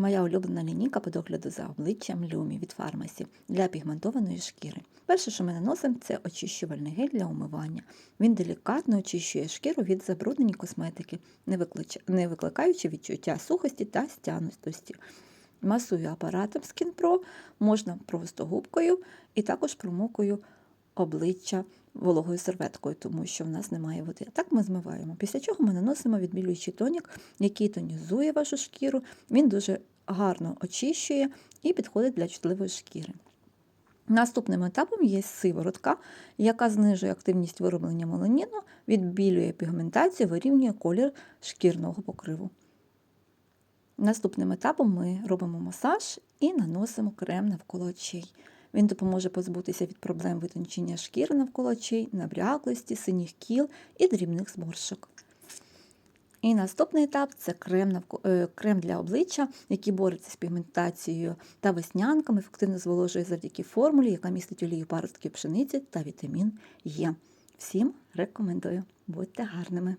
Моя улюблена лінійка по догляду за обличчям Люмі від фармасі для пігментованої шкіри. Перше, що ми наносимо, це очищувальний гель для умивання. Він делікатно очищує шкіру від забруднені косметики, не викликаючи відчуття сухості та стянутості. Масую апаратом Skin Pro, можна просто губкою і також промокою обличчя вологою серветкою, тому що в нас немає води. Так ми змиваємо. Після чого ми наносимо відбілюючий тонік, який тонізує вашу шкіру. Він дуже гарно очищує і підходить для чутливої шкіри. Наступним етапом є сиворотка, яка знижує активність вироблення меланіну, відбілює пігментацію, вирівнює колір шкірного покриву. Наступним етапом ми робимо масаж і наносимо крем навколо очей. Він допоможе позбутися від проблем витончення шкіри навколо очей, набряклості, синіх кіл і дрібних зморшок. І наступний етап це крем, е, крем для обличчя, який бореться з пігментацією та веснянками, ефективно зволожує завдяки формулі, яка містить олію паростки пшениці та вітамін Е. Всім рекомендую. Будьте гарними!